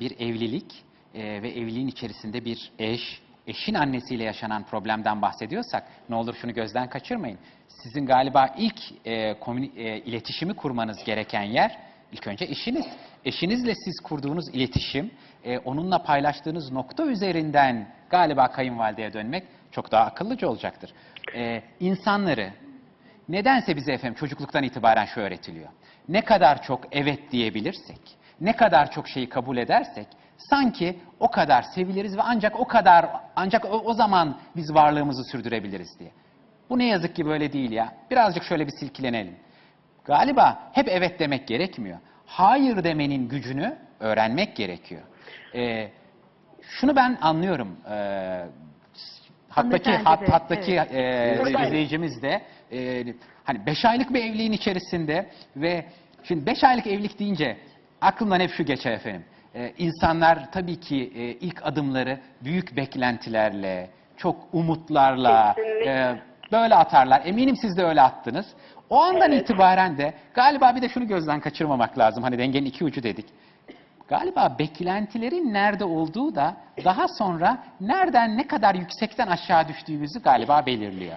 bir evlilik ve evliliğin içerisinde bir eş, eşin annesiyle yaşanan problemden bahsediyorsak ne olur şunu gözden kaçırmayın. Sizin galiba ilk iletişimi kurmanız gereken yer ilk önce eşiniz. Eşinizle siz kurduğunuz iletişim, onunla paylaştığınız nokta üzerinden galiba kayınvalideye dönmek çok daha akıllıca olacaktır. E, insanları, Nedense bize efendim çocukluktan itibaren şu öğretiliyor. Ne kadar çok evet diyebilirsek, ne kadar çok şeyi kabul edersek sanki o kadar seviliriz ve ancak o kadar ancak o, o zaman biz varlığımızı sürdürebiliriz diye. Bu ne yazık ki böyle değil ya. Birazcık şöyle bir silkilenelim. Galiba hep evet demek gerekmiyor. Hayır demenin gücünü öğrenmek gerekiyor. Ee, şunu ben anlıyorum. Ee, hattaki hat, hattaki e, Buradayım. izleyicimiz de e, hani 5 aylık bir evliliğin içerisinde ve şimdi 5 aylık evlilik deyince aklımdan hep şu geçer efendim. E, insanlar tabii ki e, ilk adımları büyük beklentilerle, çok umutlarla e, böyle atarlar. Eminim siz de öyle attınız. O andan Evet. itibaren de galiba bir de şunu gözden kaçırmamak lazım. Hani dengenin iki ucu dedik. Galiba beklentilerin nerede olduğu da daha sonra nereden ne kadar yüksekten aşağı düştüğümüzü galiba belirliyor.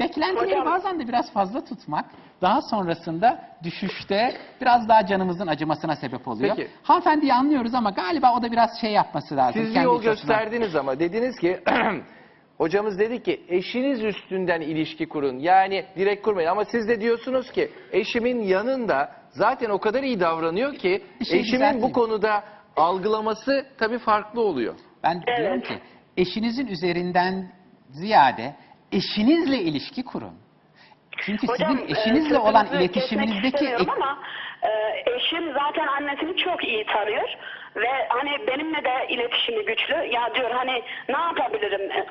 Beklentileri Hocam- bazen de biraz fazla tutmak daha sonrasında düşüşte biraz daha canımızın acımasına sebep oluyor. Peki. Hanımefendiyi anlıyoruz ama galiba o da biraz şey yapması lazım. Siz yol içerisinden. gösterdiniz ama dediniz ki hocamız dedi ki eşiniz üstünden ilişki kurun. Yani direkt kurmayın ama siz de diyorsunuz ki eşimin yanında zaten o kadar iyi davranıyor ki Bir şey eşimin bu konuda algılaması tabii farklı oluyor. Ben Evet. diyorum ki eşinizin üzerinden ziyade eşinizle ilişki kurun. Çünkü Hocam, sizin e, eşinizle olan sözünüzü kesmek iletişiminizdeki ama e, eşim zaten annesini çok iyi tanıyor ve hani benimle de iletişimi güçlü. Ya diyor hani ne yapabilirim? E,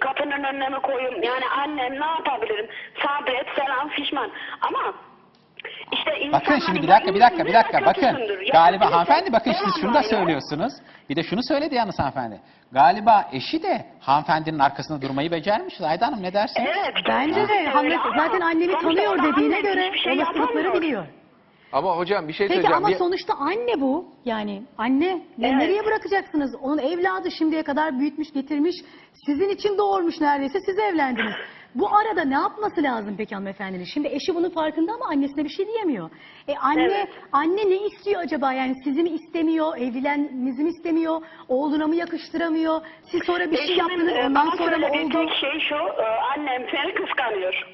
Kapının önüne mi koyayım? Yani annem ne yapabilirim? Sabret falan fişman. Ama işte insan Bakın şimdi hani bir dakika bir dakika bir dakika bakın. Galiba hanımefendi bakın siz şunu da söylüyorsunuz. Bir de şunu söyledi yalnız hanımefendi. Galiba eşi de hanımefendinin arkasında durmayı becermiş. Zayda Hanım ne dersiniz? Evet. Bence de öyle hanım ama zaten annemi sonuçta tanıyor dediğine göre şey olasılıkları biliyor. Ama hocam bir şey Peki söyleyeceğim. ama Bir- sonuçta anne bu. Yani anne ne- Evet. nereye bırakacaksınız? Onun evladı şimdiye kadar büyütmüş, getirmiş. Sizin için doğurmuş neredeyse. Siz evlendiniz. Bu arada ne yapması lazım peki hanımefendinin? Şimdi eşi bunun farkında ama annesine bir şey diyemiyor. E anne Evet. anne ne istiyor acaba? Yani sizi mi istemiyor? Evlenmenizi mi istemiyor? Oğluna mı yakıştıramıyor? Siz sonra bir şey Eşimin, yaptınız e, ondan bana sonra mı söylediği oldu? tek şey şu, e, annem seni kıskanıyor.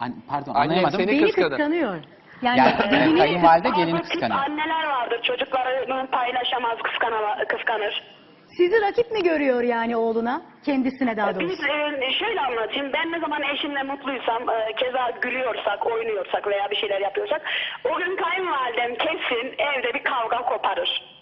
An- pardon Annem anlayamadım. seni- Beni kıskanır. kıskanıyor. Yani, Yani, dediğini- kayınvalide gelini kıskanıyor. Anneler vardır çocuklarını paylaşamaz kıskanır. kıskanır. Sizi rakip mi görüyor yani oğluna? Kendisine daha doğrusu. Biz e, şöyle anlatayım. Ben ne zaman eşimle mutluysam, e, keza gülüyorsak, oynuyorsak veya bir şeyler yapıyorsak, o gün kayınvalidem kesin evde bir kavga koparır.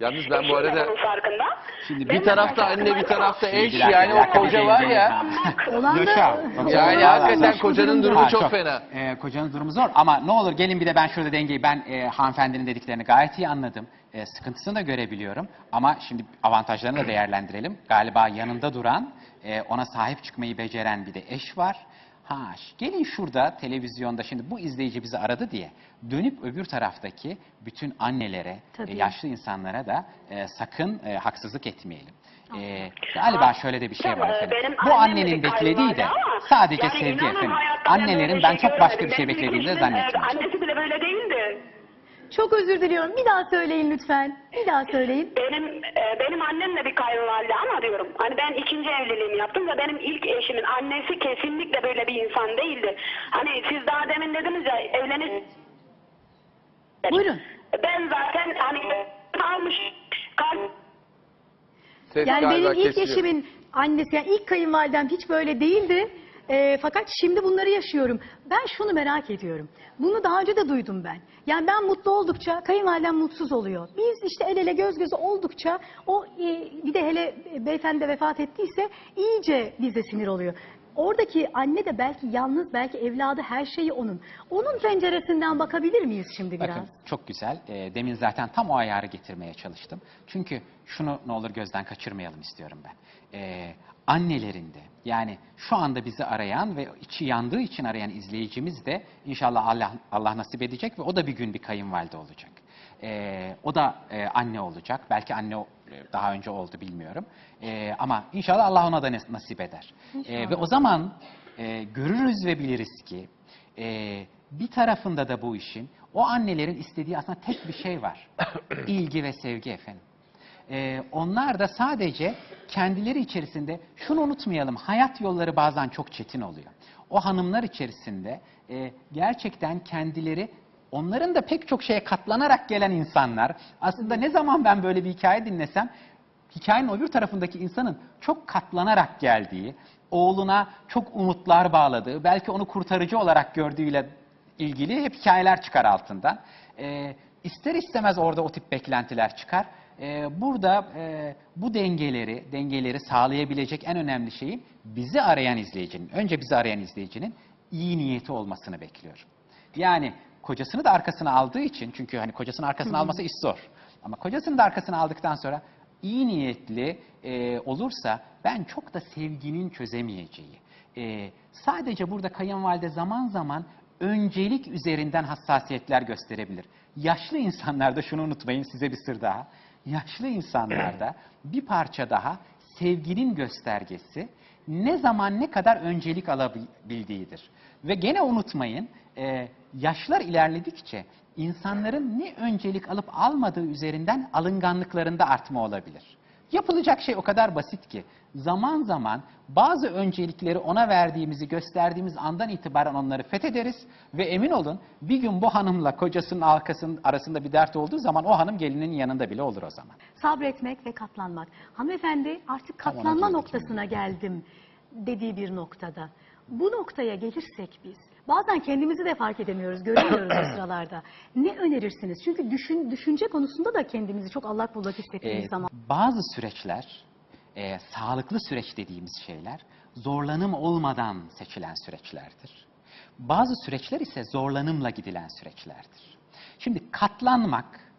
Yalnız ben Eşim bu arada bunun farkında. Şimdi bir tarafta anne bir tarafta eş dakika, yani o koca var ya. Olan da Yaşa. Yani hakikaten kocanın durumu Ha, çok fena. E, kocanın durumu zor ama ne olur gelin bir de ben şurada dengeyi ben e, hanımefendinin dediklerini gayet iyi anladım. E, sıkıntısını da görebiliyorum ama şimdi avantajlarını da değerlendirelim. Galiba yanında duran, e, ona sahip çıkmayı beceren bir de eş var. Ha, gelin şurada televizyonda şimdi bu izleyici bizi aradı diye dönüp öbür taraftaki bütün annelere, Tabii. e, yaşlı insanlara da e, sakın e, haksızlık etmeyelim. E, galiba şöyle de bir şey var efendim. benim Bu annem annenin bir beklediği de ama sadece yani sevgi inanın efendim. hayatta ben Annelerin ben şey çok başka bir görmedim. şey Benim beklediğini de eşimin, e, zannetmiyorum. Annesi bile böyle değildi. Çok özür diliyorum. Bir daha söyleyin lütfen. Bir daha söyleyin. Benim e, benim annem de bir kayınvalide ama diyorum hani ben ikinci evliliğimi yaptım ve benim ilk eşimin annesi kesinlikle böyle bir insan değildi. Hani siz daha demin dediniz ya evlenir. Buyurun. Ben zaten hani almış kalp Ses Yani galiba benim ilk kesiliyor. eşimin annesi, yani ilk kayınvalidem hiç böyle değildi. Ee, fakat şimdi bunları yaşıyorum. Ben şunu merak ediyorum. Bunu daha önce de duydum ben. Yani ben mutlu oldukça kayınvalidem mutsuz oluyor. Biz işte el ele göz göze oldukça o e, bir de hele beyefendi de vefat ettiyse iyice bize sinir oluyor. Oradaki anne de belki yalnız, belki evladı her şeyi onun. Onun penceresinden bakabilir miyiz şimdi biraz? Bakın çok güzel. E, demin zaten tam o ayarı getirmeye çalıştım. Çünkü şunu ne olur gözden kaçırmayalım istiyorum ben. E, annelerinde yani şu anda bizi arayan ve içi yandığı için arayan izleyicimiz de inşallah Allah, Allah nasip edecek ve o da bir gün bir kayınvalide olacak. E, o da e, anne olacak. Belki anne e, daha önce oldu bilmiyorum. E, ama inşallah Allah ona da nas- nasip eder. E, ve o zaman e, görürüz ve biliriz ki e, bir tarafında da bu işin o annelerin istediği aslında tek bir şey var. İlgi ve sevgi efendim. Ee, onlar da sadece kendileri içerisinde şunu unutmayalım hayat yolları bazen çok çetin oluyor. O hanımlar içerisinde e, gerçekten kendileri onların da pek çok şeye katlanarak gelen insanlar aslında ne zaman ben böyle bir hikaye dinlesem hikayenin öbür tarafındaki insanın çok katlanarak geldiği, oğluna çok umutlar bağladığı, belki onu kurtarıcı olarak gördüğüyle ilgili hep hikayeler çıkar altından. Ee, ister istemez orada o tip beklentiler çıkar. Ee, burada e, bu dengeleri, dengeleri sağlayabilecek en önemli şeyin bizi arayan izleyicinin, önce bizi arayan izleyicinin iyi niyeti olmasını bekliyorum. Yani kocasını da arkasına aldığı için, çünkü hani kocasının arkasına alması iş zor. Ama kocasını da arkasına aldıktan sonra iyi niyetli e, olursa ben çok da sevginin çözemeyeceği. e, sadece burada kayınvalide zaman zaman öncelik üzerinden hassasiyetler gösterebilir. Yaşlı insanlarda şunu unutmayın size bir sır daha. Yaşlı insanlarda bir parça daha sevginin göstergesi ne zaman ne kadar öncelik alabildiğidir. Ve gene unutmayın e, yaşlar ilerledikçe insanların ne öncelik alıp almadığı üzerinden alınganlıklarında artma olabilir. Yapılacak şey o kadar basit ki zaman zaman bazı öncelikleri ona verdiğimizi gösterdiğimiz andan itibaren onları fethederiz ve emin olun bir gün bu hanımla kocasının arkasının arasında bir dert olduğu zaman o hanım gelinin yanında bile olur o zaman. Sabretmek ve katlanmak. Hanımefendi artık Tam ona katlanma girdik noktasına geldim dediği bir noktada. Bu noktaya gelirsek biz bazen kendimizi de fark edemiyoruz, göremiyoruz bu sıralarda. Ne önerirsiniz? Çünkü düşün, düşünce konusunda da kendimizi çok allak bullak hissettiğimiz Ee, zaman. bazı süreçler, e, sağlıklı süreç dediğimiz şeyler zorlanım olmadan seçilen süreçlerdir. Bazı süreçler ise zorlanımla gidilen süreçlerdir. Şimdi katlanmak,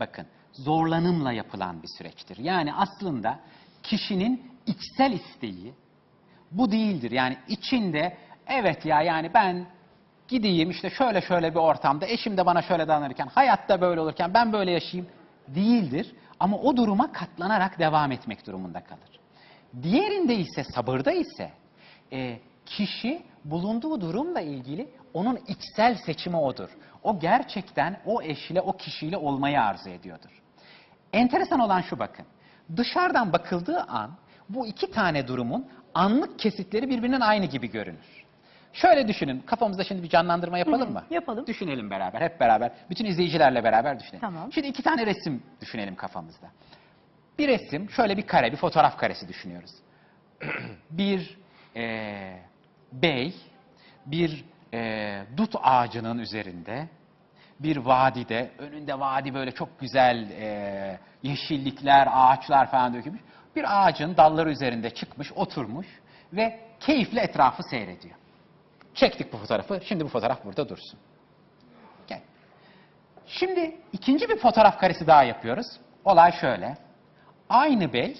bakın zorlanımla yapılan bir süreçtir. Yani aslında kişinin içsel isteği bu değildir. Yani içinde evet ya yani ben gideyim işte şöyle şöyle bir ortamda eşim de bana şöyle davranırken hayatta böyle olurken ben böyle yaşayayım değildir. Ama o duruma katlanarak devam etmek durumunda kalır. Diğerinde ise sabırda ise e, kişi bulunduğu durumla ilgili onun içsel seçimi odur. O gerçekten o eşle o kişiyle olmayı arzu ediyordur. Enteresan olan şu bakın. Dışarıdan bakıldığı an bu iki tane durumun anlık kesitleri birbirinin aynı gibi görünür. Şöyle düşünün. Kafamızda şimdi bir canlandırma yapalım mı? yapalım. Düşünelim beraber, hep beraber. Bütün izleyicilerle beraber düşünelim. Tamam. Şimdi iki tane resim düşünelim kafamızda. Bir resim, şöyle bir kare, bir fotoğraf karesi düşünüyoruz. bir eee, bey, bir eee, dut ağacının üzerinde, bir vadide, önünde vadi böyle çok güzel eee, yeşillikler, ağaçlar falan dökülmüş. Bir ağacın dalları üzerinde çıkmış, oturmuş ve keyifle etrafı seyrediyor. Çektik bu fotoğrafı, şimdi bu fotoğraf burada dursun. Gel. Şimdi ikinci bir fotoğraf karesi daha yapıyoruz. Olay şöyle. Aynı bey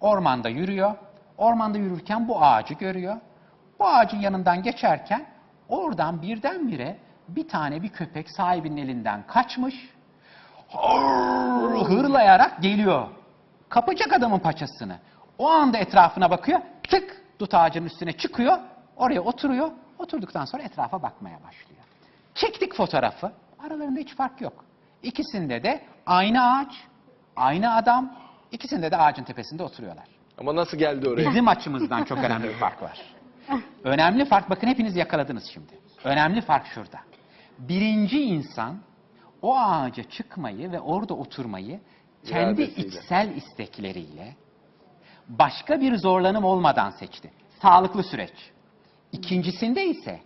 ormanda yürüyor. Ormanda yürürken bu ağacı görüyor. Bu ağacın yanından geçerken oradan birdenbire bir tane bir köpek sahibinin elinden kaçmış. Hırlayarak geliyor. Kapacak adamın paçasını. O anda etrafına bakıyor. Tık dut ağacının üstüne çıkıyor. Oraya oturuyor. Oturduktan sonra etrafa bakmaya başlıyor. Çektik fotoğrafı. Aralarında hiç fark yok. İkisinde de aynı ağaç, aynı adam. İkisinde de ağacın tepesinde oturuyorlar. Ama nasıl geldi oraya? Bizim açımızdan çok önemli bir fark var. Önemli fark, bakın hepiniz yakaladınız şimdi. Önemli fark şurada. Birinci insan o ağaca çıkmayı ve orada oturmayı kendi İradesiyle. içsel istekleriyle başka bir zorlanım olmadan seçti. Sağlıklı süreç. İkincisinde ise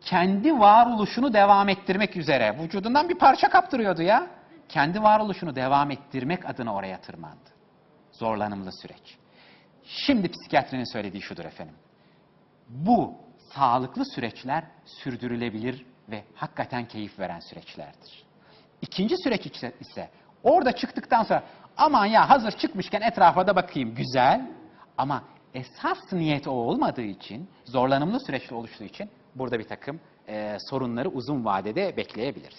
kendi varoluşunu devam ettirmek üzere vücudundan bir parça kaptırıyordu ya. Kendi varoluşunu devam ettirmek adına oraya tırmandı. Zorlanımlı süreç. Şimdi psikiyatrinin söylediği şudur efendim. Bu sağlıklı süreçler sürdürülebilir ve hakikaten keyif veren süreçlerdir. İkinci süreç ise- orada çıktıktan sonra aman ya hazır çıkmışken etrafa da bakayım güzel ama esas niyet o olmadığı için zorlanımlı süreçte oluştuğu için burada bir takım eee, sorunları uzun vadede bekleyebiliriz.